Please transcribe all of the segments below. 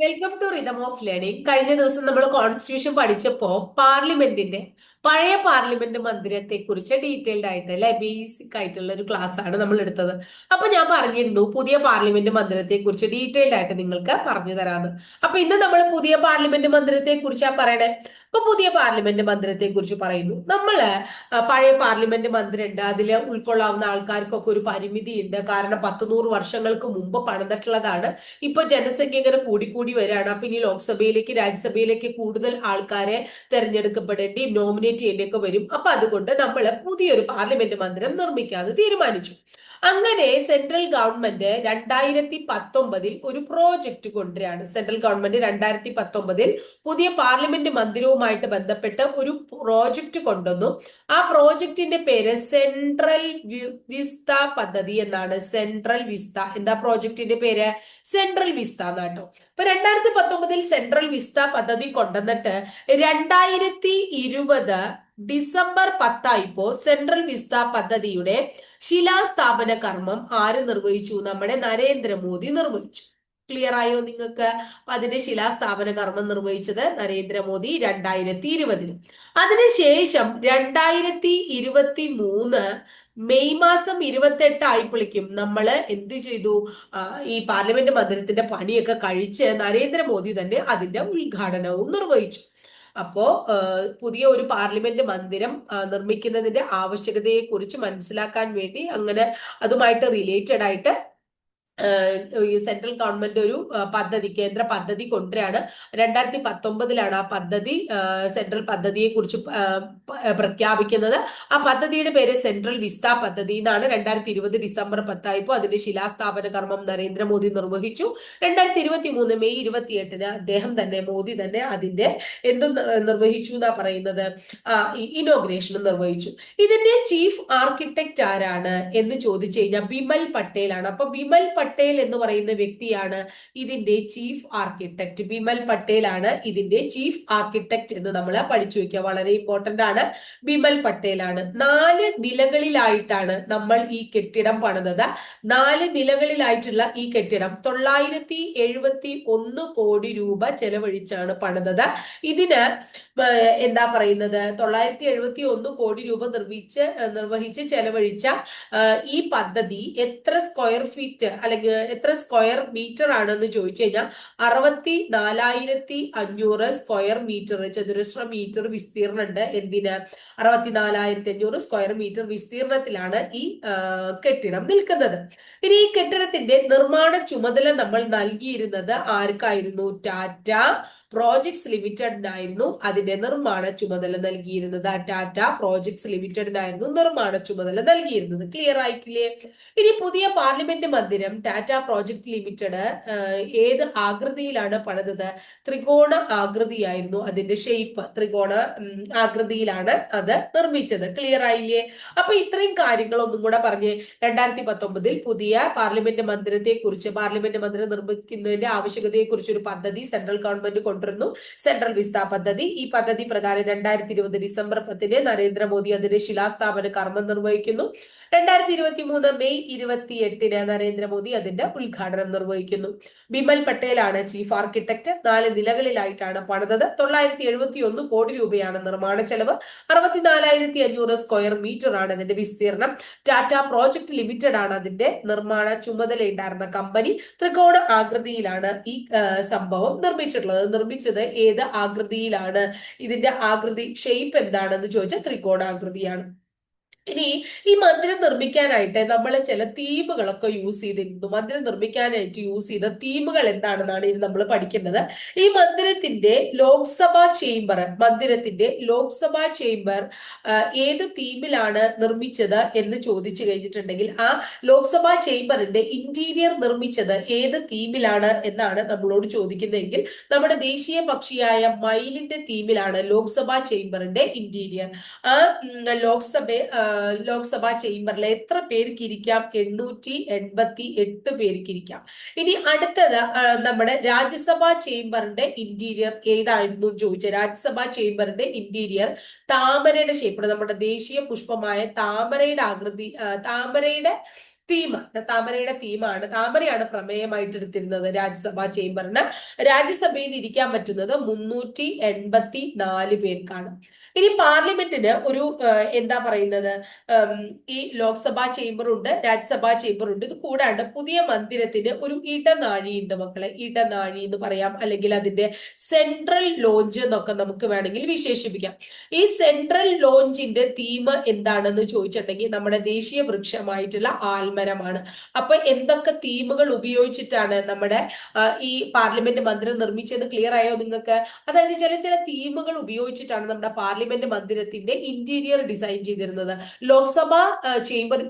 Welcome to rhythm of learning കഴിഞ്ഞ ദിവസം നമ്മൾ കോൺസ്റ്റിറ്റ്യൂഷൻ പഠിച്ചപ്പോ പാർലമെന്റിന്റെ പഴയ പാർലമെന്റ് മന്ദിരത്തെ കുറിച്ച് ഡീറ്റെയിൽഡ് ആയിട്ട് അല്ലെ ബേസിക് ആയിട്ടുള്ള ഒരു ക്ലാസ് ആണ് നമ്മൾ എടുത്തത്. അപ്പൊ ഞാൻ പറഞ്ഞിരുന്നു പുതിയ പാർലമെന്റ് മന്ദിരത്തെ കുറിച്ച് ഡീറ്റെയിൽഡ് ആയിട്ട് നിങ്ങൾക്ക് പറഞ്ഞു തരാമെന്ന് അപ്പൊ ഇന്ന് നമ്മൾ പുതിയ പാർലമെന്റ് മന്ദിരത്തെ കുറിച്ചാണ് പറയണേ? അപ്പൊ പുതിയ പാർലമെന്റ് മന്ദിരത്തെ കുറിച്ച് പറയുന്നു. നമ്മൾ പഴയ പാർലമെന്റ് മന്ദിരം ഉണ്ട് അതിൽ ഉൾക്കൊള്ളാവുന്ന ആൾക്കാർക്കൊക്കെ ഒരു പരിമിതി ഉണ്ട് കാരണം പത്ത് നൂറ് വർഷങ്ങൾക്ക് മുമ്പ് പണിതിട്ടുള്ളതാണ്. ഇപ്പൊ ജനസംഖ്യ ഇങ്ങനെ കൂടിക്കൂടി വരികയാണ് അപ്പൊ ഇനി ലോക്സഭയിലേക്ക് രാജ്യസഭയിലേക്ക് കൂടുതൽ ആൾക്കാരെ തെരഞ്ഞെടുക്കപ്പെടേണ്ടിയും നോമിനേറ്റ് ചെയ്യേണ്ടിയൊക്കെ വരും. അപ്പൊ അതുകൊണ്ട് നമ്മൾ പുതിയൊരു പാർലമെന്റ് മന്ദിരം നിർമ്മിക്കാമെന്ന് തീരുമാനിച്ചു. അങ്ങനെ സെൻട്രൽ ഗവൺമെന്റ് രണ്ടായിരത്തി പത്തൊമ്പതിൽ ഒരു പ്രോജക്റ്റ് കൊണ്ടുവരികയാണ്. സെൻട്രൽ ഗവൺമെന്റ് രണ്ടായിരത്തി പത്തൊമ്പതിൽ പുതിയ പാർലമെന്റ് മന്ദിരവുമായിട്ട് ബന്ധപ്പെട്ട് ഒരു പ്രോജക്റ്റ് കൊണ്ടുവന്നു. ആ പ്രോജക്റ്റിന്റെ പേര് സെൻട്രൽ വിസ്ത പദ്ധതി എന്നാണ്. Central Vista. എന്താ പ്രോജക്റ്റിന്റെ പേര്? സെൻട്രൽ വിസ്ത എന്നാട്ടോ. ഇപ്പൊ രണ്ടായിരത്തി പത്തൊമ്പതിൽ സെൻട്രൽ വിസ്ത പദ്ധതി കൊണ്ടുവന്നിട്ട് രണ്ടായിരത്തി ഇരുപത് ഡിസംബർ പത്തായിപ്പോ സെൻട്രൽ വിസ്ത പദ്ധതിയുടെ ശിലാസ്ഥാപന കർമ്മം ആര് നിർവഹിച്ചു? നമ്മുടെ നരേന്ദ്രമോദി നിർവഹിച്ചു. ക്ലിയർ ആയോ നിങ്ങൾക്ക്? അതിന്റെ ശിലാസ്ഥാപന കർമ്മം നിർവഹിച്ചത് നരേന്ദ്രമോദി രണ്ടായിരത്തി ഇരുപതിൽ അതിനുശേഷം രണ്ടായിരത്തി ഇരുപത്തി മൂന്ന് മെയ് മാസം ഇരുപത്തെട്ട് ആയപ്പോഴേക്കും നമ്മൾ എന്ത് ചെയ്തു? ഈ പാർലമെന്റ് മന്ദിരത്തിന്റെ പണിയൊക്കെ കഴിച്ച് നരേന്ദ്രമോദി തന്നെ അതിന്റെ ഉദ്ഘാടനവും നിർവഹിച്ചു. അപ്പോ പുതിയ ഒരു പാർലമെന്റ് മന്ദിരം നിർമ്മിക്കുന്നതിന്റെ ആവശ്യകതയെ കുറിച്ച് മനസ്സിലാക്കാൻ വേണ്ടി അങ്ങനെ അതുമായിട്ട് റിലേറ്റഡ് ആയിട്ട് ഈ സെൻട്രൽ ഗവൺമെന്റ് ഒരു പദ്ധതി കേന്ദ്ര പദ്ധതി കൊണ്ടുവരാണ്. രണ്ടായിരത്തി പത്തൊമ്പതിലാണ് ആ പദ്ധതി സെൻട്രൽ പദ്ധതിയെ കുറിച്ച് പ്രഖ്യാപിക്കുന്നത്. ആ പദ്ധതിയുടെ പേര് സെൻട്രൽ വിസ്ത പദ്ധതി എന്നാണ്. രണ്ടായിരത്തി ഇരുപത് ഡിസംബർ പത്തായപ്പോ അതിന്റെ ശിലാസ്ഥാപന കർമ്മം നരേന്ദ്രമോദി നിർവഹിച്ചു. രണ്ടായിരത്തി ഇരുപത്തി മൂന്ന് മെയ് ഇരുപത്തി എട്ടിന് അദ്ദേഹം തന്നെ മോദി തന്നെ അതിന്റെ എന്തും നിർവഹിച്ചു എന്നാ പറയുന്നത്. ഇനോഗ്രേഷനും നിർവഹിച്ചു. ഇതിന്റെ ചീഫ് ആർക്കിടെക്റ്റ് ആരാണ് എന്ന് ചോദിച്ചു കഴിഞ്ഞാൽ ബിമൽ പട്ടേലാണ്. അപ്പൊ ബിമൽ പട്ടേൽ എന്ന് പറയുന്ന വ്യക്തിയാണ് ഇതിന്റെ ചീഫ് ആർക്കിടെക്ട് ബിമൽ പട്ടേൽ ആണ് ഇതിന്റെ ചീഫ് ആർക്കിടെക്ട് എന്ന് നമ്മൾ പഠിച്ചു വെക്കുക വളരെ ഇമ്പോർട്ടന്റ് ആണ്. ബിമൽ പട്ടേൽ ആണ് നാല് നിലകളിലായിട്ടാണ് നമ്മൾ ഈ കെട്ടിടം പണിതത്. നാല് നിലകളിലായിട്ടുള്ള ഈ കെട്ടിടം തൊള്ളായിരത്തി എഴുപത്തി ഒന്ന് കോടി രൂപ ചെലവഴിച്ചാണ് പണിതത്. ഇതിന് എന്താ പറയുന്നത്? തൊള്ളായിരത്തി എഴുപത്തി ഒന്ന് കോടി രൂപ നിർവഹിച്ച് നിർവഹിച്ച് ചെലവഴിച്ച ഈ പദ്ധതി എത്ര സ്ക്വയർ ഫീറ്റ് അല്ലെങ്കിൽ എത്ര സ്ക്വയർ മീറ്റർ ആണെന്ന് ചോദിച്ചു കഴിഞ്ഞാൽ അറുപത്തി നാലായിരത്തി അഞ്ഞൂറ് സ്ക്വയർ മീറ്റർ ചതുരശ്ര മീറ്റർ വിസ്തീർണം ഉണ്ട് എന്തിന്? അറുപത്തി നാലായിരത്തി അഞ്ഞൂറ് സ്ക്വയർ മീറ്റർ വിസ്തീർണത്തിലാണ് ഈ കെട്ടിടം നിൽക്കുന്നത്. പിന്നെ ഈ കെട്ടിടത്തിന്റെ നിർമ്മാണ ചുമതല നമ്മൾ നൽകിയിരുന്നത് ആർക്കായിരുന്നു? ടാറ്റ പ്രോജക്ട്സ് ലിമിറ്റഡിനായിരുന്നു അതിന്റെ നിർമ്മാണ ചുമതല നൽകിയിരുന്നത്. ടാറ്റ പ്രോജക്ട്സ് ലിമിറ്റഡിനായിരുന്നു നിർമ്മാണ ചുമതല നൽകിയിരുന്നത്. ക്ലിയർ ആയിട്ടില്ലേ? ഇനി പുതിയ പാർലമെന്റ് മന്ദിരം ടാറ്റ പ്രോജക്ട് ലിമിറ്റഡ് ഏത് ആകൃതിയിലാണ് പണിതത്? ത്രികോണ ആകൃതിയായിരുന്നു അതിന്റെ ഷേപ്പ് ത്രികോണ ആകൃതിയിലാണ് അത് നിർമ്മിച്ചത്. ക്ലിയർ ആയില്ലേ? അപ്പൊ ഇത്രയും കാര്യങ്ങൾ ഒന്നും കൂടെ പറഞ്ഞ് രണ്ടായിരത്തി പത്തൊമ്പതിൽ പുതിയ പാർലമെന്റ് മന്ദിരത്തെ കുറിച്ച് പാർലമെന്റ് മന്ദിരം നിർമ്മിക്കുന്നതിന്റെ ആവശ്യകതയെ കുറിച്ച് ഒരു പദ്ധതി സെൻട്രൽ ഗവൺമെന്റ് കൊണ്ടുവരുന്നു സെൻട്രൽ വിസ്ത പദ്ധതി. ഈ പദ്ധതി പ്രകാരം രണ്ടായിരത്തി ഇരുപത് ഡിസംബർ പത്തിന് നരേന്ദ്രമോദി അതിന്റെ ശിലാസ്ഥാപന കർമ്മം നിർവഹിക്കുന്നു. രണ്ടായിരത്തി ഇരുപത്തി മൂന്ന് മെയ് ഇരുപത്തി എട്ടിന് നരേന്ദ്രമോദി അതിന്റെ ഉദ്ഘാടനം നിർവഹിക്കുന്നു. ബിമൽ പട്ടേലാണ് ചീഫ് ആർക്കിടെക്ട്. നാല് നിലകളിലായിട്ടാണ് പണിതത്. തൊള്ളായിരത്തി എഴുപത്തി ഒന്ന് കോടി രൂപയാണ് നിർമ്മാണ ചെലവ്. അറുപത്തിനാലായിരത്തി അഞ്ഞൂറ് സ്ക്വയർ മീറ്റർ ആണ് അതിന്റെ വിസ്തീർണം. ടാറ്റ പ്രോജക്ട് ലിമിറ്റഡ് ആണ് അതിന്റെ നിർമ്മാണ ചുമതലയുണ്ടായിരുന്ന കമ്പനി. ത്രികോണ ആകൃതിയിലാണ് ഈ സംഭവം നിർമ്മിച്ചിട്ടുള്ളത്. നിർമ്മിച്ചത് ഏത് ആകൃതിയിലാണ്? ഇതിന്റെ ആകൃതി ഷെയ്പ്പ് എന്താണെന്ന് ചോദിച്ചാൽ ത്രികോണാകൃതിയാണ്. ഇനി ഈ മന്ദിരം നിർമ്മിക്കാനായിട്ട് നമ്മൾ ചില തീമുകളൊക്കെ യൂസ് ചെയ്തിരുന്നു. മന്ദിരം നിർമ്മിക്കാനായിട്ട് യൂസ് ചെയ്ത തീമുകൾ എന്താണെന്നാണ് ഇനി നമ്മൾ പഠിക്കേണ്ടത്. ഈ മന്ദിരത്തിന്റെ ലോക്സഭാ ചേംബർ മന്ദിരത്തിന്റെ ലോക്സഭാ ചേംബർ ഏത് തീമിലാണ് നിർമ്മിച്ചത് എന്ന് ചോദിച്ചു കഴിഞ്ഞിട്ടുണ്ടെങ്കിൽ ആ ലോക്സഭാ ചേംബറിന്റെ ഇന്റീരിയർ നിർമ്മിച്ചത് ഏത് തീമിലാണ് എന്നാണ് നമ്മളോട് ചോദിക്കുന്നതെങ്കിൽ നമ്മുടെ ദേശീയ പക്ഷിയായ മയിലിന്റെ തീമിലാണ് ലോക്സഭാ ചേംബറിന്റെ ഇന്റീരിയർ ആ ലോക്സഭ ലോക്സഭാ ചേംബറിൽ എത്ര പേർക്ക് ഇരിക്കാം? എണ്ണൂറ്റി എൺപത്തി എട്ട് പേർക്ക് ഇരിക്കാം. ഇനി അടുത്തത് നമ്മുടെ രാജ്യസഭാ ചേംബറിന്റെ ഇന്റീരിയർ ഏതായിരുന്നു ചോദിച്ചത് രാജ്യസഭാ ചേംബറിന്റെ ഇന്റീരിയർ താമരയുടെ ഷേപ്പ് നമ്മുടെ ദേശീയ പുഷ്പമായ താമരയുടെ ആകൃതി താമരയുടെ തീം താമരയുടെ തീമാണ്. താമരയാണ് പ്രമേയമായിട്ട് എടുത്തിരുന്നത് രാജ്യസഭാ ചേംബറിന്. രാജ്യസഭയിൽ ഇരിക്കാൻ പറ്റുന്നത് മുന്നൂറ്റി എൺപത്തി നാല് പേർക്കാണ്. ഇനി പാർലമെന്റിന് ഒരു എന്താ പറയുന്നത്? ഈ ലോക്സഭാ ചേംബർ ഉണ്ട് രാജ്യസഭാ ചേംബർ ഉണ്ട് ഇത് കൂടാണ്ട് പുതിയ മന്ദിരത്തിന് ഒരു ഇടനാഴി ഉണ്ട് മക്കളെ. ഇടനാഴി എന്ന് പറയാം. അല്ലെങ്കിൽ അതിന്റെ സെൻട്രൽ ലോഞ്ച് എന്നൊക്കെ നമുക്ക് വേണമെങ്കിൽ വിശേഷിപ്പിക്കാം. ഈ സെൻട്രൽ ലോഞ്ചിന്റെ തീം എന്താണെന്ന് ചോദിച്ചിട്ടുണ്ടെങ്കിൽ നമ്മുടെ ദേശീയ വൃക്ഷമായിട്ടുള്ള ആൽമരമാണ് അപ്പൊ എന്തൊക്കെ തീമുകൾ ഉപയോഗിച്ചിട്ടാണ് നമ്മുടെ ഈ പാർലമെന്റ് മന്ദിരം നിർമ്മിച്ചത്? ക്ലിയർ ആയോ നിങ്ങൾക്ക്? അതായത് ചില ചില തീമുകൾ ഉപയോഗിച്ചിട്ടാണ് നമ്മുടെ പാർലമെന്റ് മന്ദിരത്തിന്റെ ഇന്റീരിയർ ഡിസൈൻ ചെയ്തിരുന്നത്. ലോക്സഭാ ചേംബർ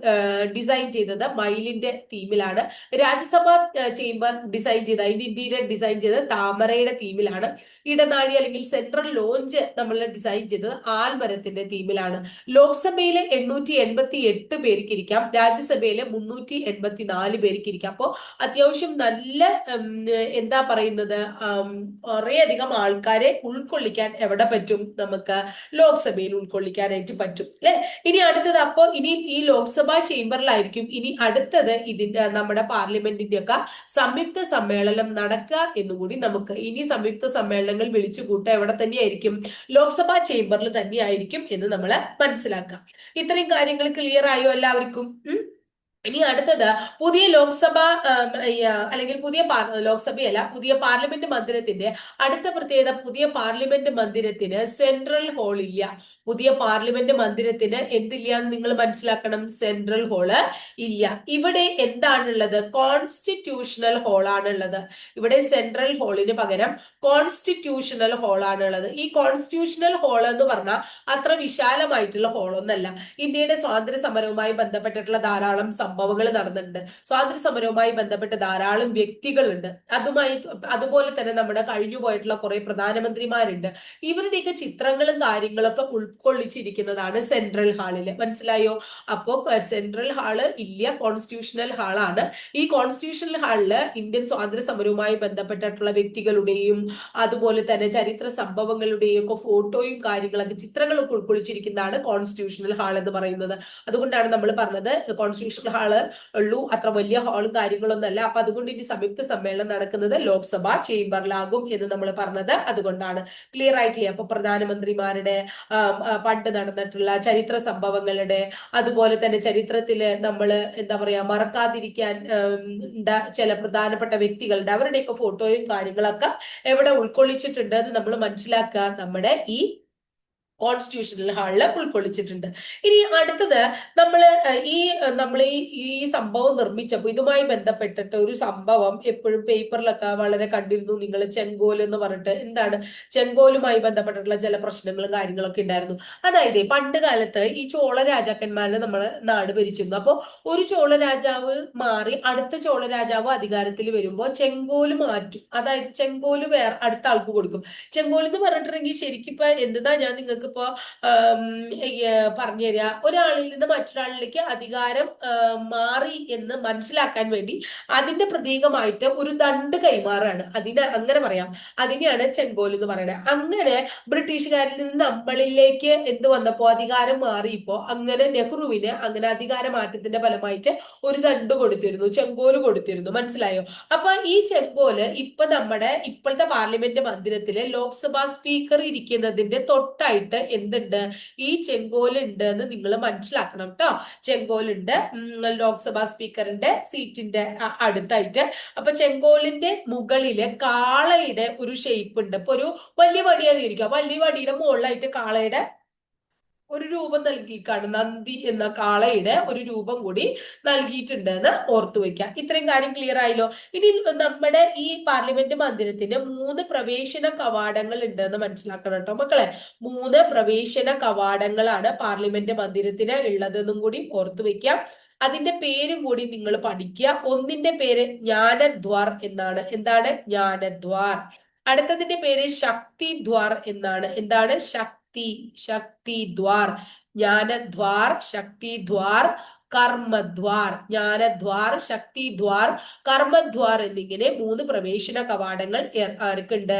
ഡിസൈൻ ചെയ്തത് മയിലിന്റെ തീമിലാണ്. രാജ്യസഭാ ചേംബർ ഡിസൈൻ ചെയ്ത അതിന്റെ ഇന്റീരിയർ ഡിസൈൻ ചെയ്തത് താമരയുടെ തീമിലാണ്. ഇടനാഴി അല്ലെങ്കിൽ സെൻട്രൽ ലോഞ്ച് നമ്മൾ ഡിസൈൻ ചെയ്തത് ആൽമരത്തിന്റെ തീമിലാണ്. ലോക്സഭയിലെ എണ്ണൂറ്റി എൺപത്തി എട്ട് പേർക്ക് ഇരിക്കാം രാജ്യസഭയിലെ മുന്നൂറ്റി എൺപത്തി നാല് പേർക്ക് ഇരിക്കാം. അപ്പോൾ അത്യാവശ്യം നല്ല എന്താ പറയുന്നത് കുറേയധികം ആൾക്കാരെ ഉൾക്കൊള്ളിക്കാൻ എവിടെ പറ്റും? നമുക്ക് ലോക്സഭയിൽ ഉൾക്കൊള്ളിക്കാനായിട്ട് പറ്റും അല്ലെ? ഇനി അടുത്തത് അപ്പോൾ ഇനി ഈ ലോക്സഭാ ചേംബറിലായിരിക്കും. ഇനി അടുത്തത് ഇതിന്റെ നമ്മുടെ പാർലമെന്റിന്റെ ഒക്കെ സംയുക്ത സമ്മേളനം നടക്കുക എന്നുകൂടി നമുക്ക് ഇനി സംയുക്ത സമ്മേളനങ്ങൾ വിളിച്ചു കൂട്ടുക എവിടെ തന്നെയായിരിക്കും? ലോക്സഭാ ചേംബറിൽ തന്നെയായിരിക്കും എന്ന് നമ്മൾ മനസ്സിലാക്കാം. ഇത്രയും കാര്യങ്ങൾ ക്ലിയർ ആയോ എല്ലാവർക്കും? ഇനി അടുത്തത് പുതിയ ലോക്സഭ അല്ലെങ്കിൽ പുതിയ ലോക്സഭയല്ല പുതിയ പാർലമെന്റ് മന്ദിരത്തിന്റെ അടുത്ത പ്രത്യേകത പുതിയ പാർലമെന്റ് മന്ദിരത്തിന് സെൻട്രൽ ഹോൾ ഇല്ല. പുതിയ പാർലമെന്റ് മന്ദിരത്തിന് എന്തില്ല എന്ന് നിങ്ങൾ മനസ്സിലാക്കണം. സെൻട്രൽ ഹോൾ ഇല്ല. ഇവിടെ എന്താണുള്ളത്? കോൺസ്റ്റിറ്റ്യൂഷണൽ ഹോളാണുള്ളത്. ഇവിടെ സെൻട്രൽ ഹോളിന് പകരം കോൺസ്റ്റിറ്റ്യൂഷണൽ ഹോളാണുള്ളത്. ഈ കോൺസ്റ്റിറ്റ്യൂഷണൽ ഹോൾ എന്ന് പറഞ്ഞാൽ അത്ര വിശാലമായിട്ടുള്ള ഹോളൊന്നല്ല. ഇന്ത്യയുടെ സ്വാതന്ത്ര്യ സമരവുമായി ബന്ധപ്പെട്ടിട്ടുള്ള ധാരാളം സംഭവങ്ങൾ നടന്നിട്ടുണ്ട്. സ്വാതന്ത്ര്യ സമരവുമായി ബന്ധപ്പെട്ട് ധാരാളം വ്യക്തികളുണ്ട്. അതുമായി അതുപോലെ തന്നെ നമ്മുടെ കഴിഞ്ഞു പോയിട്ടുള്ള കുറെ പ്രധാനമന്ത്രിമാരുണ്ട്. ഇവരുടെയൊക്കെ ചിത്രങ്ങളും കാര്യങ്ങളൊക്കെ ഉൾക്കൊള്ളിച്ചിരിക്കുന്നതാണ് സെൻട്രൽ ഹാളിൽ മനസ്സിലായോ? അപ്പോ സെൻട്രൽ ഹാൾ ഇല്ല കോൺസ്റ്റിറ്റ്യൂഷണൽ ഹാളാണ്. ഈ കോൺസ്റ്റിറ്റ്യൂഷണൽ ഹാളിൽ ഇന്ത്യൻ സ്വാതന്ത്ര്യ സമരവുമായി ബന്ധപ്പെട്ടിട്ടുള്ള വ്യക്തികളുടെയും അതുപോലെ തന്നെ ചരിത്ര സംഭവങ്ങളുടെയും ഒക്കെ ഫോട്ടോയും കാര്യങ്ങളൊക്കെ ചിത്രങ്ങളൊക്കെ ഉൾക്കൊള്ളിച്ചിരിക്കുന്നതാണ് കോൺസ്റ്റിറ്റ്യൂഷണൽ ഹാൾ എന്ന് പറയുന്നത്. അതുകൊണ്ടാണ് നമ്മൾ പറഞ്ഞത് കോൺസ്റ്റിറ്റ്യൂഷണൽ ഹാൾ ഉള്ളൂ. അത്ര വലിയ ഹാളും കാര്യങ്ങളൊന്നും അല്ല. അപ്പൊ അതുകൊണ്ട് ഇനി സംയുക്ത സമ്മേളനം നടക്കുന്നത് ലോക്സഭ ചേംബറിലാകും എന്ന് നമ്മൾ പറഞ്ഞത് അതുകൊണ്ടാണ്. ക്ലിയർ ആയിട്ടില്ലേ? അപ്പൊ പ്രധാനമന്ത്രിമാരുടെ പണ്ട് നടന്നിട്ടുള്ള ചരിത്ര സംഭവങ്ങളുടെ അതുപോലെ തന്നെ ചരിത്രത്തിൽ നമ്മൾ എന്താ പറയാ മറക്കാതിരിക്കാൻ ചില പ്രധാനപ്പെട്ട വ്യക്തികളുടെ അവരുടെയൊക്കെ ഫോട്ടോയും കാര്യങ്ങളൊക്കെ എവിടെ ഉൾക്കൊള്ളിച്ചിട്ടുണ്ട് എന്ന് നമ്മൾ മനസ്സിലാക്കുക. നമ്മുടെ ഈ കോൺസ്റ്റിറ്റ്യൂഷണൽ ഹാളിൽ ഉൾക്കൊള്ളിച്ചിട്ടുണ്ട് ഇനി അടുത്തത് നമ്മൾ ഈ നമ്മൾ ഈ ഈ സംഭവം നിർമ്മിച്ചപ്പോൾ ഇതുമായി ബന്ധപ്പെട്ടിട്ട് ഒരു സംഭവം എപ്പോഴും പേപ്പറിലൊക്കെ വളരെ കണ്ടിരുന്നു നിങ്ങൾ ചെങ്കോൽ എന്ന് പറഞ്ഞിട്ട്. എന്താണ്? ചെങ്കോലുമായി ബന്ധപ്പെട്ടിട്ടുള്ള ചില പ്രശ്നങ്ങളും കാര്യങ്ങളൊക്കെ ഉണ്ടായിരുന്നു. അതായത് പണ്ട് കാലത്ത് ഈ ചോള രാജാക്കന്മാരെ നമ്മൾ നാട് ഭരിച്ചിരുന്നു. അപ്പോൾ ഒരു ചോള രാജാവ് മാറി അടുത്ത ചോള രാജാവ് അധികാരത്തിൽ വരുമ്പോൾ ചെങ്കോൽ മാറ്റും. അതായത് ചെങ്കോൽ വേറെ അടുത്ത ആൾക്ക് കൊടുക്കും. ചെങ്കോൽ എന്ന് പറഞ്ഞിട്ടുണ്ടെങ്കിൽ ശരിക്കും ഇപ്പൊ എന്താ ഞാൻ നിങ്ങൾക്ക് ഇപ്പോ പറഞ്ഞു തരിക ഒരാളിൽ നിന്ന് മറ്റൊരാളിലേക്ക് അധികാരം മാറി എന്ന് മനസ്സിലാക്കാൻ വേണ്ടി അതിന്റെ പ്രതീകമായിട്ട് ഒരു ദണ്ട് കൈമാറാണ്. അതിന് അങ്ങനെ പറയാം. അതിനെയാണ് ചെങ്കോൽ എന്ന് പറയുന്നത് അങ്ങനെ ബ്രിട്ടീഷുകാരിൽ നിന്ന് നമ്മളിലേക്ക് എന്ത് വന്നപ്പോ അധികാരം മാറിയപ്പോ അങ്ങനെ നെഹ്റുവിന് അങ്ങനെ അധികാര മാറ്റത്തിന്റെ ഫലമായിട്ട് ഒരു ദണ്ട് കൊടുത്തിരുന്നു ചെങ്കോൽ കൊടുത്തിരുന്നു. മനസ്സിലായോ? അപ്പൊ ഈ ചെങ്കോൽ ഇപ്പൊ നമ്മുടെ ഇപ്പോഴത്തെ പാർലമെന്റ് മന്ദിരത്തിലെ ലോക്സഭാ സ്പീക്കർ ഇരിക്കുന്നതിന്റെ തൊട്ടായിട്ട് എന്തുണ്ട്? ഈ ചെങ്കോലുണ്ട് എന്ന് നിങ്ങൾ മനസ്സിലാക്കണം കേട്ടോ ചെങ്കോലുണ്ട് ലോക്സഭാ സ്പീക്കറിന്റെ സീറ്റിന്റെ അടുത്തായിട്ട്. അപ്പൊ ചെങ്കോലിന്റെ മുകളിൽ കാളയുടെ ഒരു ഷേപ്പ് ഉണ്ട്. ഇപ്പൊ ഒരു വലിയ വടിയാതിരിക്കുക വലിയ വടിയുടെ മുകളിലായിട്ട് കാളയുടെ ഒരു രൂപം നൽകിക്കാണ് നന്ദി എന്ന കാളയുടെ ഒരു രൂപം കൂടി നൽകിയിട്ടുണ്ട് എന്ന് ഓർത്തു വെക്കുക ഇത്രയും കാര്യം ക്ലിയർ ആയല്ലോ? ഇനി നമ്മുടെ ഈ പാർലമെന്റ് മന്ദിരത്തിന് മൂന്ന് പ്രവേശന കവാടങ്ങൾ ഉണ്ട് എന്ന് മനസ്സിലാക്കണം കേട്ടോ മക്കളെ. മൂന്ന് പ്രവേശന കവാടങ്ങളാണ് പാർലമെന്റ് മന്ദിരത്തിന് ഉള്ളതെന്നും കൂടി ഓർത്തു വെക്കാം അതിന്റെ പേരും കൂടി നിങ്ങൾ പഠിക്കുക. ഒന്നിന്റെ പേര് ജ്ഞാനദ്വാർ എന്നാണ്. എന്താണ്? ജ്ഞാനദ്വാർ. അടുത്തതിന്റെ പേര് ശക്തിദ്വാർ എന്നാണ്. എന്താണ്? ശക്തി ശക്തി ശക്തി ദ്വാർ ജ്ഞാനദ്വാർ ശക്തി ദ്വാർ കർമ്മദ്വാർ. ജ്ഞാനദ്വാർ ശക്തിദ്വാർ കർമ്മദ്വാർ എന്നിങ്ങനെ മൂന്ന് പ്രവേശന കവാടങ്ങൾ ആർക്കുണ്ട്.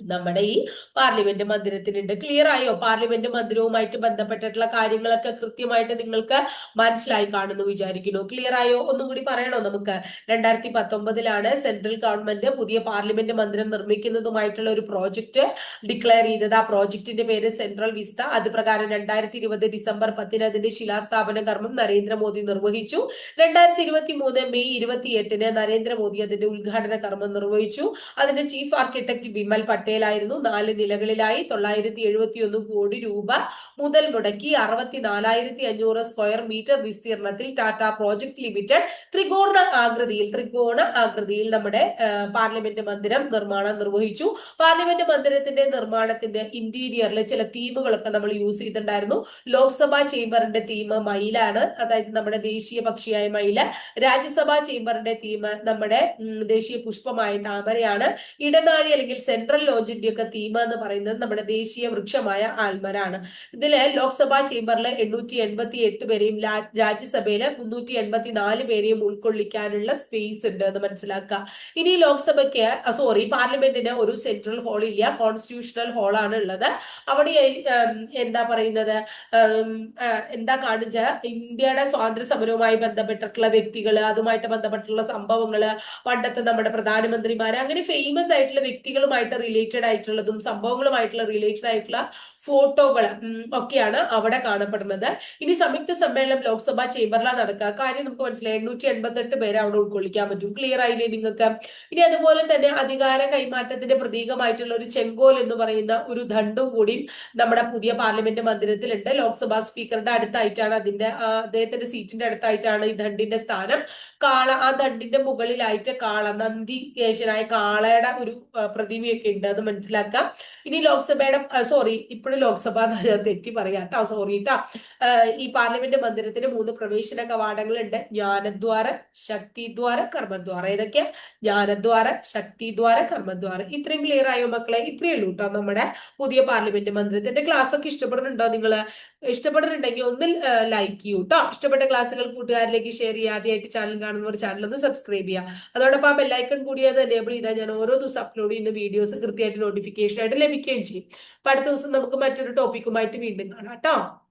നമ്മുടെ ഈ പാർലമെന്റ് മന്ദിരത്തിനുണ്ട്. ക്ലിയർ ആയോ? പാർലമെന്റ് മന്ദിരവുമായിട്ട് ബന്ധപ്പെട്ടിട്ടുള്ള കാര്യങ്ങളൊക്കെ കൃത്യമായിട്ട് നിങ്ങൾക്ക് മനസ്സിലായി കാണുന്നു വിചാരിക്കുന്നു. ക്ലിയർ ആയോ? ഒന്നും കൂടി പറയണോ നമുക്ക്? രണ്ടായിരത്തി പത്തൊമ്പതിലാണ് സെൻട്രൽ ഗവൺമെന്റ് പുതിയ പാർലമെന്റ് മന്ദിരം നിർമ്മിക്കുന്നതുമായിട്ടുള്ള ഒരു പ്രോജക്റ്റ് ഡിക്ലെയർ ചെയ്തത്. ആ പ്രോജക്റ്റിന്റെ പേര് സെൻട്രൽ വിസ്ത. അത് പ്രകാരം രണ്ടായിരത്തി ഇരുപത് ഡിസംബർ പത്തിന് അതിന്റെ ശിലാസ്ഥാപന കർമ്മം നരേന്ദ്രമോദി നിർവഹിച്ചു. രണ്ടായിരത്തി ഇരുപത്തി മൂന്ന് മെയ് ഇരുപത്തി എട്ടിന് നരേന്ദ്രമോദി അതിന്റെ ഉദ്ഘാടന കർമ്മം നിർവഹിച്ചു. അതിന്റെ ചീഫ് ആർക്കിടെക്ട് ബിമൽ പട്ടേലായിരുന്നു. നാല് നിലകളിലായി തൊള്ളായിരത്തി എഴുപത്തി ഒന്ന് കോടി രൂപ മുതൽ മുടക്കി അറുപത്തി നാലായിരത്തി അഞ്ഞൂറ് സ്ക്വയർ മീറ്റർ വിസ്തീർണത്തിൽ ടാറ്റ പ്രോജക്ട് ലിമിറ്റഡ് ത്രികോണ ആകൃതിയിൽ ത്രികോണ ആകൃതിയിൽ നമ്മുടെ പാർലമെന്റ് മന്ദിരം നിർമ്മാണം നിർവഹിച്ചു. പാർലമെന്റ് മന്ദിരത്തിന്റെ നിർമ്മാണത്തിന്റെ ഇന്റീരിയറിൽ ചില തീമുകളൊക്കെ നമ്മൾ യൂസ് ചെയ്തിട്ടുണ്ടായിരുന്നു. ലോക്സഭാ ചേംബറിന്റെ തീം മയിലാണ് അതായത് നമ്മുടെ ദേശീയ പക്ഷിയായ മയിൽ. രാജ്യസഭാ ചേംബറിന്റെ തീം നമ്മുടെ ദേശീയ പുഷ്പമായ താമരയാണ്. ഇടനാഴി അല്ലെങ്കിൽ സെൻട്രൽ ലോഞ്ചിന്റെ ഒക്കെ തീം എന്ന് പറയുന്നത് നമ്മുടെ ദേശീയ വൃക്ഷമായ ആൽമരാണ്. ഇതിൽ ലോക്സഭാ ചേംബറിലെ എണ്ണൂറ്റി എൺപത്തി എട്ട് പേരെയും രാജ്യസഭയിൽ മുന്നൂറ്റി എൺപത്തി നാല് പേരെയും ഉൾക്കൊള്ളിക്കാനുള്ള സ്പേസ് ഉണ്ട് എന്ന് മനസ്സിലാക്കുക. ഇനി ലോക്സഭയ്ക്ക് സോറി പാർലമെന്റിന് ഒരു സെൻട്രൽ ഹാൾ ഇല്ല കോൺസ്റ്റിറ്റ്യൂഷണൽ ഹാളാണ് ഉള്ളത്. അവിടെ എന്താ പറയുന്നത്? എന്താ കാണിച്ച? ഇന്ത്യയുടെ സ്വാതന്ത്ര്യ സമരവുമായി ബന്ധപ്പെട്ടിട്ടുള്ള വ്യക്തികൾ അതുമായിട്ട് ബന്ധപ്പെട്ടിട്ടുള്ള സംഭവങ്ങൾ പണ്ടത്തെ നമ്മുടെ പ്രധാനമന്ത്രിമാര് അങ്ങനെ ഫേമസ് ആയിട്ടുള്ള വ്യക്തികളുമായിട്ട് റിലേറ്റഡ് ആയിട്ടുള്ളതും സംഭവങ്ങളുമായിട്ടുള്ള റിലേറ്റഡ് ആയിട്ടുള്ള ഫോട്ടോകൾ ഒക്കെയാണ് അവിടെ കാണപ്പെടുന്നത്. ഇനി സംയുക്ത സമ്മേളനം ലോക്സഭാ ചേംബറിലാണ് നടക്കുക. കാര്യം നമുക്ക് മനസ്സിലായി. എണ്ണൂറ്റി എൺപത്തെട്ട് പേരെ അവിടെ ഉൾക്കൊള്ളിക്കാൻ പറ്റും. ക്ലിയർ ആയില്ലേ നിങ്ങൾക്ക്? ഇനി അതുപോലെ തന്നെ അധികാര കൈമാറ്റത്തിന്റെ പ്രതീകമായിട്ടുള്ള ഒരു ചെങ്കോൽ എന്ന് പറയുന്ന ഒരു ദണ്ഡും കൂടി നമ്മുടെ പുതിയ പാർലമെന്റ് മന്ദിരത്തിലുണ്ട്. ലോക്സഭാ സ്പീക്കറുടെ അടുത്തായിട്ടാണ് അതിന്റെ അദ്ദേഹത്തിന്റെ സീറ്റിന്റെ അടുത്തായിട്ടാണ് ഈ ദണ്ഡിന്റെ സ്ഥാനം. കാള ആ ദണ്ഡിന്റെ മുകളിലായിട്ട് കാള നന്ദി കേശനായ കാളയുടെ ഒരു പ്രതിമയൊക്കെ ഉണ്ട്. അത് മനസ്സിലാക്കാം ഇനി ലോക്സഭയുടെ സോറി ഇപ്പോഴും ലോക്സഭ തെറ്റി പറയാം കേട്ടോ സോറി കേട്ടോ ഈ പാർലമെന്റ് മന്ദിരത്തിന് മൂന്ന് പ്രവേശന കവാടങ്ങളുണ്ട്. ജ്ഞാനദ്വാര ശക്തിദ്വാര കർമ്മദ്വാര. ഏതൊക്കെയാ ജ്ഞാനദ്വാര ശക്തിദ്വാര കർമ്മദ്വാര. ഇത്രയും ക്ലിയർ ആയോ മക്കളെ? ഇത്രയേ ഉള്ളൂ കേട്ടോ നമ്മുടെ പുതിയ പാർലമെന്റ് മന്ദിരത്തിന്റെ ക്ലാസ് ഒക്കെ ഇഷ്ടപ്പെടുന്നുണ്ടോ നിങ്ങൾ ഇഷ്ടപ്പെടുന്നുണ്ടെങ്കിൽ ഒന്ന് ലൈക്ക് ചെയ്യൂ കേട്ടോ ഇഷ്ടപ്പെട്ട ക്ലാസ്സുകൾ കൂട്ടുകാരിലേക്ക് ഷെയർ ചെയ്യുക. ആദ്യമായിട്ട് ചാനൽ കാണുന്നവർ ചാനൽ ഒന്ന് സബ്സ്ക്രൈബ് ചെയ്യുക. അതോടൊപ്പം ബെല്ലൈക്കൺ കൂടി എനേബിൾ ചെയ്താൽ ഞാൻ ഓരോ ദിവസം അപ്ലോഡ് ചെയ്യുന്ന വീഡിയോസ് കൃത്യമായിട്ട് നോട്ടിഫിക്കേഷൻ ആയിട്ട് ലഭിക്കുകയും ചെയ്യും. അപ്പൊ അടുത്ത ദിവസം നമുക്ക് മറ്റൊരു ടോപ്പിക്കുമായിട്ട് വീണ്ടും കാണാം കേട്ടോ.